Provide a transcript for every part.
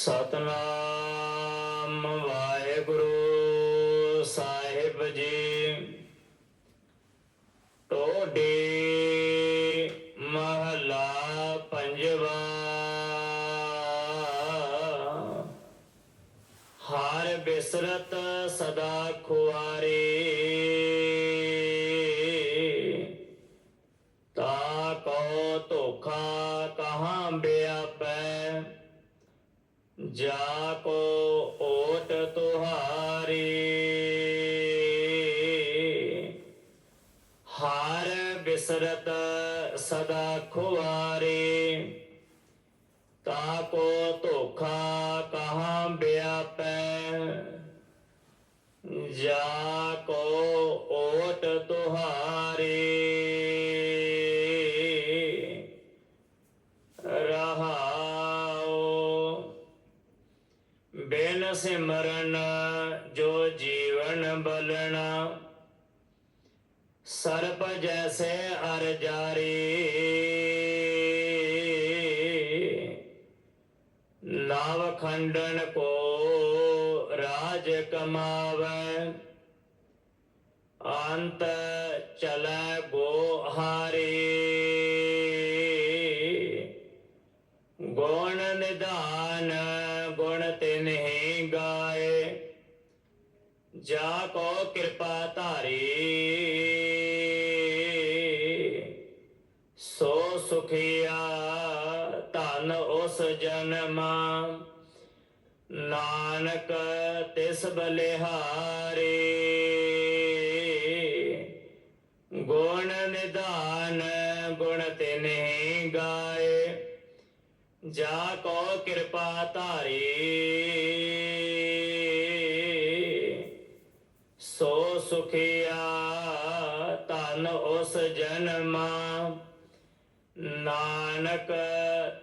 ਸਤਨਾਮ ਵਾਹਿਗੁਰੂ ਸਾਹਿਬ ਜੀ। ਟੋਡੇ ਮਹਲਾ ਪੰਜਵਾ। ਹਰ ਬਿਸਰਤ ਸਦਾ ਖੁਆਰੇ। ਤਾ ਕੋ ਧੋਖਾ ਕਹਾਂ ਬਿਆਪੈ। ਜਾ ਕੋ ਓਟ ਤੁਹਾਰੀ, ਹਰ ਬਿਸਰਤ ਸਦਾ ਖੁਆਰੇ ਤਾ ਕੋ ਧੋਖਾ ਕਹਾਂ ਬਿਆਪੈ ਜਾ ਕੋ ਓਟ ਤੁਹਾਰੇ। ਸਿਮਰਨ ਜੋ ਜੀਵਨ ਬਲਣਾ। ਸਰਪ ਜੈਸੇ ਅਰ ਜਾਰੀ। ਨਾਵ ਖੰਡਨ ਕੋ ਰਾਜ ਕਮਾਵੈ। ਅੰਤ ਚਲੈ ਗੋ ਹਾਰੀ। ਗੁਣ ਨਿਧਾਨ ਗੁਣ ਤਿਨਹਿ। ਗਾਏ। ਜਾ ਕੋ ਕਿਰਪਾ ਧਾਰੀ। ਸੋ ਸੁਖਿਆ ਧਨ ਉਸ ਜਨਮ। ਨਾਨਕ ਤਿਸ ਬਲਿਹਾਰੇ। ਗੁਣ ਨਿਧਾਨ ਗੁਣ ਤੇ ਤਿਨਹਿ ਗਾਏ। ਜਾ ਕੋ ਕਿਰਪਾ ਧਾਰੀ। ਸੋ ਸੁਖਿਆ ਧਨ ਉਸ ਜਨਮਾ। ਨਾਨਕ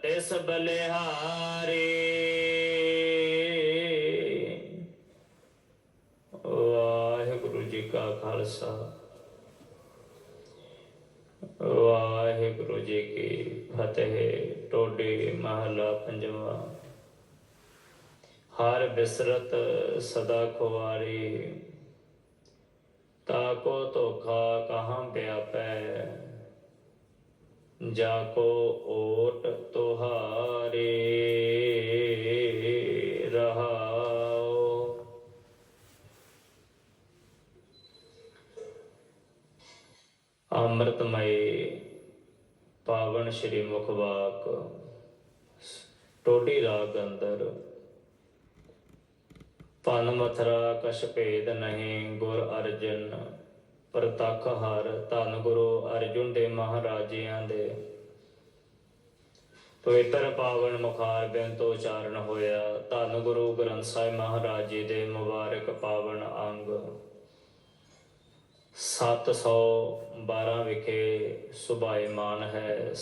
ਤਿਸ ਬਲਿਹਾਰੀ। ਵਾਹਿਗੁਰੂ ਜੀ ਕਾ ਖਾਲਸਾ। ਵਾਹਿਗੁਰੂ ਜੀ ਕੀ ਫਤਿਹ। ਟੋਡੀ ਮਹਲਾ ਪੰਜਵਾ। ਹਰ ਬਿਸਰਤ ਸਦਾ ਖੁਆਰੀ ਤਾ ਕੋ ਧੋਖਾ ਕਹਾਂ ਪਿਆਪੈ। ਜਾ ਕੋ ਓਟ ਤੁਹਾਰੇ। ਰਹਾਓ ਅੰਮ੍ਰਿਤਮਈ ਪਾਵਨ ਸ਼੍ਰੀ ਮੁਖਵਾਕ ਟੋਡੀ ਰਾਗ ਅੰਦਰ। ਪਨ ਮਥਰਾ ਕਛ ਭੇਦ ਨਹੀਂ, ਗੁਰ ਅਰਜਨ ਪ੍ਰਤੱਖ ਹਰ, ਧੰਨ ਗੁਰੂ ਅਰਜੁਨ ਦੇ ਮਹਾਰਾਜਿਆਂ ਦੇ। ਪਵਿੱਤਰ ਪਾਵਨ ਮੁਖਾਰ ਬੇਨਤ ਉਚਾਰਨ ਹੋਇਆ, ਧੰਨ ਗੁਰੂ ਗ੍ਰੰਥ ਸਾਹਿਬ ਮਹਾਰਾਜ ਜੀ ਦੇ ਮੁਬਾਰਕ ਪਾਵਨ ਅੰਗ। 712 ਵਿਖੇ ਸੁਭਾਇਮਾਨ ਹੈ।